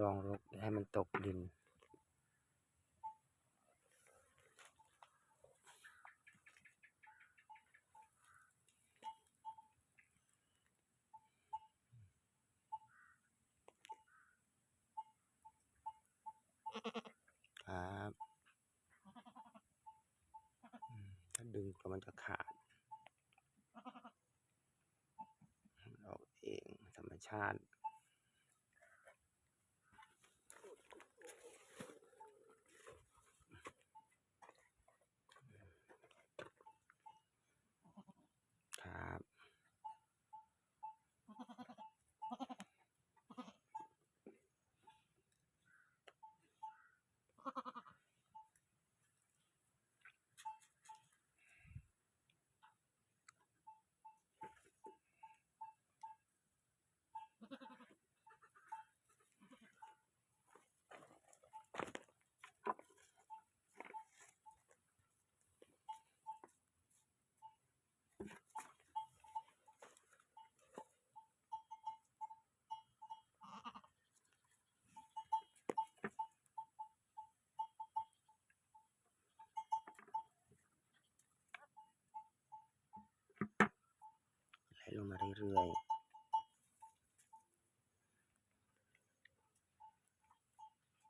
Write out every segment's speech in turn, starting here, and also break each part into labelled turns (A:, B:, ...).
A: รองรกให้มันตกดิน ครับถ้าดึงก็มันจะขาดออกเองธรรมชาติ เรื่อยๆ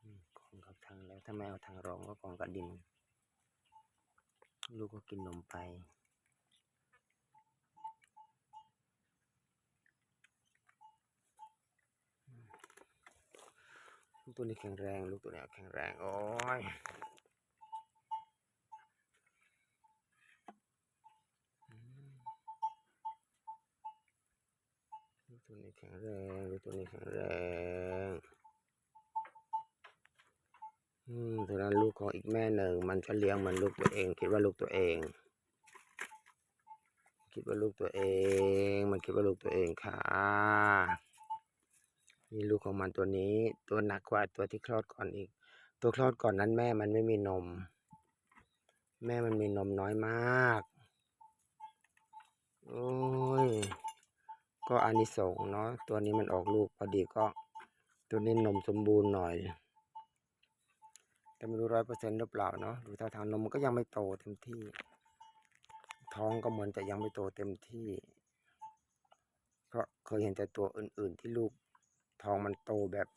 A: อืมกองกับทางแล้วถ้าไม่เอาทางรองก็กองกับดิน ลูกก็กินนมไปลูกตัวนี้แข็งแรง ลูกตัวนี้แข็งแรง โอ้ยอืมลูกตัวนี้แข็งแรงลูกตัวนี้แข็งแรงอืมตัวนั้นลูกของอีกแม่หนึ่งมันจะเลี้ยงมือนลูกตัวเอง คิดว่าลูกตัวเอง คิดว่าลูกตัวเอง มันคิดว่าลูกตัวเองค่ะนี่ลูกของมันตัวนี้ ตัวหนักกว่าตัวที่คลอดก่อนอีก ตัวคลอดก่อนนั้นแม่มันไม่มีนม แม่มันมีนมน้อยมาก โอ้ย ก็อานิสงส์เนาะตัวนี้มันออกลูกพอดีก็ตัวนี้นมสมบูรณ์หน่อย แต่ไม่รู้ร้อยเปอร์เซ็นต์หรือเปล่าเนาะดูท่าทางนมมันก็ยังไม่โตเต็มที่ ท้องก็เหมือนจะยังไม่โตเต็มที่ เพราะเคยเห็นแต่ตัวอื่น ๆ ที่ลูกท้องมันโตแบบ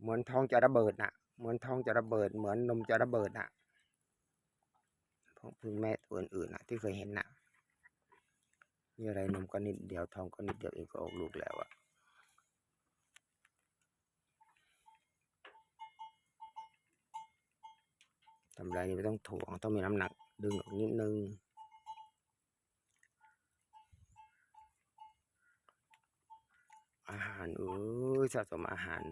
A: เหมือนท้องจะระเบิดน่ะ เหมือนท้องจะระเบิด เหมือนนมจะระเบิดน่ะของพึ่งแม่ตัวอื่นๆน่ะที่เคยเห็นน่ะ มีอะไรนมก็นิดเดียวทองก็นิดเดียวเองก็ออกลูกแล้วอะทำไรนี่ไม่ต้องถ่วงต้องมีน้ำหนักดึงออกนิดนึงอาหารเอ้ยสะสมอาหาร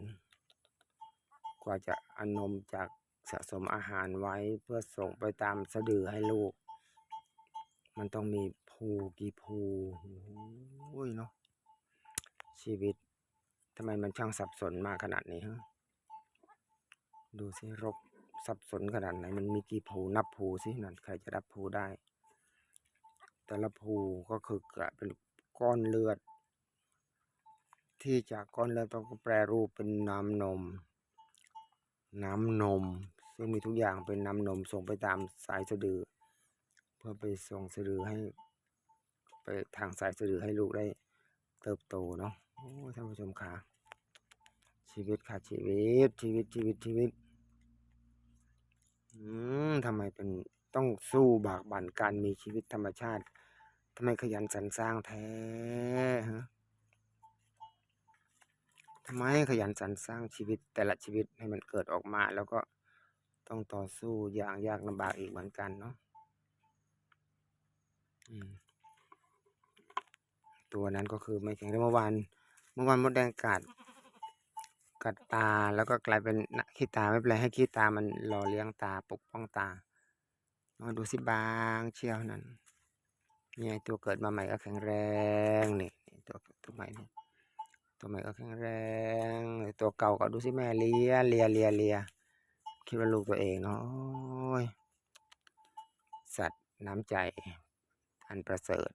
A: กว่าจะอานมจากสะสมอาหารไว้เพื่อส่งไปตามสะดือให้ลูก มันต้องมี ภูกี่ภูโอ้ยเนาะชีวิตทำไมมันช่างสับสนมากขนาดนี้ฮะดูสิรกสับสนขนาดไหน มันมีกี่ภูนับภูสินั่นใครจะนับภูได้ แต่ละภูก็คือกลายเป็นก้อนเลือด ที่จากก้อนเลือดต้องแปรรูปเป็นน้ำนม น้ำนม ซึ่งมีทุกอย่างเป็นน้ำนมส่งไปตามสายสะดือ เพื่อไปส่งสะดือให้ ไปทางสายสะดือให้ลูกได้เติบโตเนาะโอ้ท่านผู้ชมค่ะ ชีวิตค่ะชีวิตชีวิตชีวิตชีวิตอืมทำไมเป็นต้องสู้บากบั่นการมีชีวิตธรรมชาติทำไมขยันสรรสร้างแท้ฮะทำไมขยันสรรสร้างชีวิตแต่ละชีวิตให้มันเกิดออกมา แล้วก็ต้องต่อสู้อย่างยากลำบากอีกเหมือนกันเนาะอืม ตัวนั้นก็คือไม่แข็งแรงเมื่อวานเมื่อวานมดแดงกัดกัดตาแล้วก็กลายเป็นขี้ตาไม่เป็นไรให้ขี้ตามันหล่อเลี้ยงตาปกป้องตามาดูสิบางเชียวนั่นนี่ไงตัวเกิดมาใหม่ก็แข็งแรงนี่ตัวตัวใหม่นี่ตัวใหม่ก็แข็งแรงตัวเก่าก็ดูสิแม่เลียเลียเลียเลียคิดว่าลูกตัวเองเนาะสัตว์น้ำใจอันประเสริฐ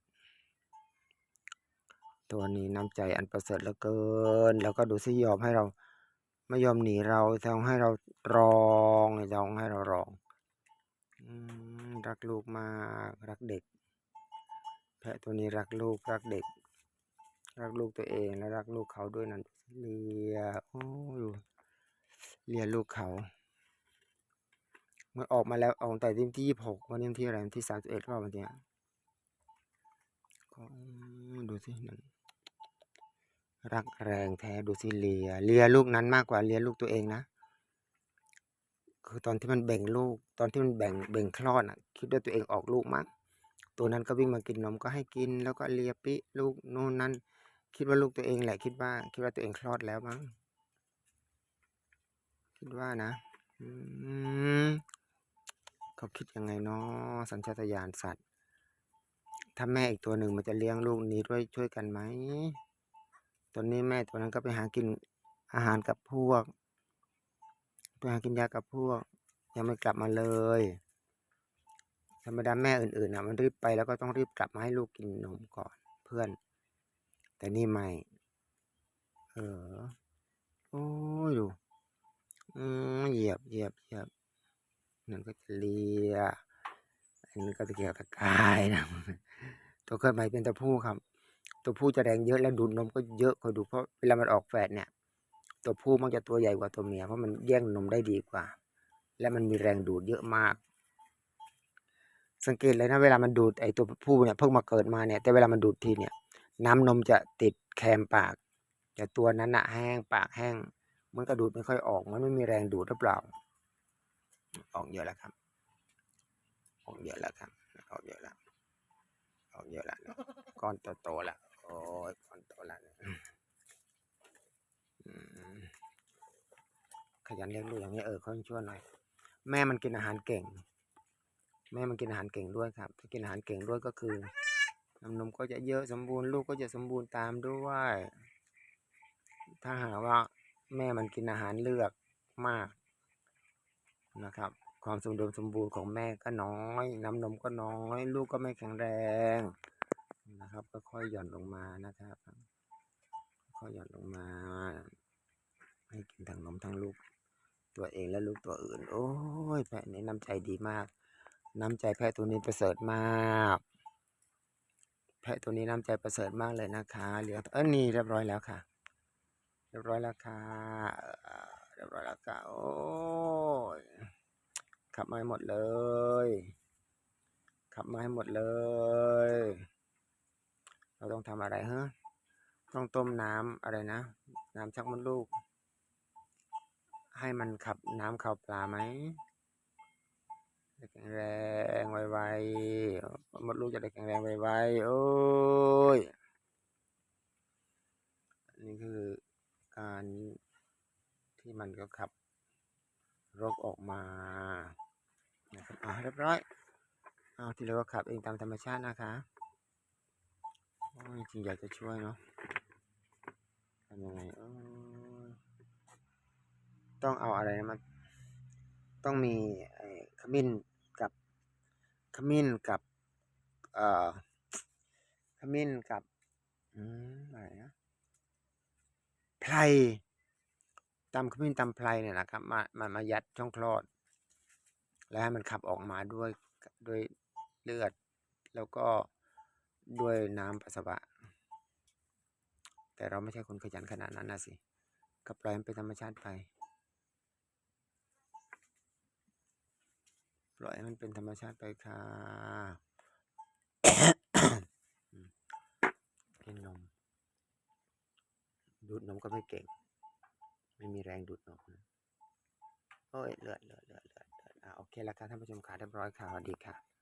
A: ตัวนี้น้ำใจอันประเสริฐเหลือเกิน แล้วก็ดูสิยอมให้เรา ไม่ยอมหนีเราต้องให้เราร้องต้องให้เราร้องอรักลูกมากรักเด็ก แพะตัวนี้รักลูกรักเด็ก รักลูกตัวเองและรักลูกเขาด้วยนั่นเลียโอ้ยดูเลียลูกเขามันออกมาแล้วออกแต่ที่ที่ยี่หกวันนี้ที่อะไรวันที่สามสิบเอ็ดว่าวันเนี้ยก็ดูสินั่น รักแรงแท้ดูสิเลีย เลียลูกนั้นมากกว่าเลียลูกตัวเองนะ คือตอนที่มันแบ่งลูก ตอนที่มันแบ่งแบ่งคลอดอะ คิดว่าตัวเองออกลูกมั้งตัวนั้นก็วิ่งมากินนมก็ให้กิน แล้วก็เลียปิลูกนู่นนั่นคิดว่าลูกตัวเองแหละ คิดว่า คิดว่าตัวเองคลอดแล้วมั้งคิดว่านะอืมเขาคิดยังไงเนาะสัญชาตญาณสัตว์ ถ้าแม่อีกตัวหนึ่งมันจะเลี้ยงลูกนี้ด้วยช่วยกันไหม ตอนนี้แม่ตัวนั้นก็ไปหากินอาหารกับพวก ไปหากินยากับพวก ยังไม่กลับมาเลย ธรรมดาแม่อื่นๆนะมันรีบไปแล้วก็ต้องรีบกลับมาให้ลูกกินนมก่อนเพื่อน แต่นี่ไม่ เออ โอ้ยดูอืมเหยียบเหยียบเหยียบนั่นก็จะเลียอันนี้ก็ตะเกียกตะกายนะตัวเกิดใหม่เป็นตัวผู้ครับ ตัวผู้จะแรงเยอะและดูดนมก็เยอะคอยดูเพราะเวลามันออกแฝดเนี่ย ตัวผู้มันจะตัวใหญ่กว่าตัวเมียเพราะมันแย่งนมได้ดีกว่า และมันมีแรงดูดเยอะมาก สังเกตเลยนะเวลามันดูดไอตัวผู้เนี่ยเพิ่งมาเกิดมาเนี่ยแต่เวลามันดูดทีเนี่ย น้ำนมจะติดแคมปาก แต่ตัวนั้นอะแห้งปากแห้ง มันก็ดูดไม่ค่อยออก มันไม่มีแรงดูดหรือเปล่า ออกเยอะแล้วครับ ออกเยอะแล้วครับ ออกเยอะแล้วออกเยอะแล้วก้อนโตๆแล้ว โอ้ยก้อนโตแล้วเนี่ขยันเลี้ยงลูกอย่างนี้เออเขาช่วยหน่อย แม่มันกินอาหารเก่ง แม่มันกินอาหารเก่งด้วยครับ ถ้ากินอาหารเก่งด้วยก็คือน้ำนมก็จะเยอะสมบูรณ์ลูกก็จะสมบูรณ์ตามด้วย ถ้าหากว่าแม่มันกินอาหารเลือกมากนะครับ ความสมดุลสมบูรณ์ของแม่ก็น้อย น้ำนมก็น้อย ลูกก็ไม่แข็งแรง นะครับ ก็ค่อยหย่อนลงมานะครับ ค่อยหย่อนลงมา ให้กินทั้งนมทั้งลูก ตัวเองและลูกตัวอื่น โอ้ยแพะนี้น้ำใจดีมาก น้ำใจแพะตัวนี้ประเสริฐมาก แพะตัวนี้น้ำใจประเสริฐมากเลยนะคะเหลือเออนี่เรียบร้อยแล้วค่ะ เรียบร้อยแล้วค่ะเอ่อเรียบร้อยแล้วค่ะโอ้ยขับมาให้หมดเลยขับมาให้หมดเลย เราต้องทำอะไรฮะต้องต้มน้ำอะไรนะ น้ำชักมดลูก ให้มันขับน้ำข้าปลาไหมแข็งแรงไวๆมดลูกจะได้แข็งแรงไวๆโอ้ยนนี้คือการที่มันก็ขับรกออกมานะครับอ่าเรียบร้อย เอาที่เหลือก็ขับเองตามธรรมชาตินะคะ จริงอยากจะช่วยเนาะทำยังไงต้องเอาอะไรมา ต้องมีไอ้ขมิ้นกับขมิ้นกับ เอ่อขมิ้นกับ อืมอะไรนะไพรตำขมิ้นตำไพรเนี่ยนะครับ มามามายัดช่องคลอด แล้วให้มันขับออกมาด้วยด้วยเลือด แล้วก็ ด้วยน้ำปัสสาวะ แต่เราไม่ใช่คนขยันขนาดนั้นนะสิก็ปล่อยมันเป็นธรรมชาติไป ปล่อยมันเป็นธรรมชาติไปค่ะกินนม ดูดนมก็ไม่เก่ง ไม่มีแรงดูดนมนะโอ้ยเลือดเลือดเลือดเลือดเลือดอ่าโอเคแล้วค่ะท่านผู้ชมค่ะเรียบร้อยค่ะสวัสดีค่ะ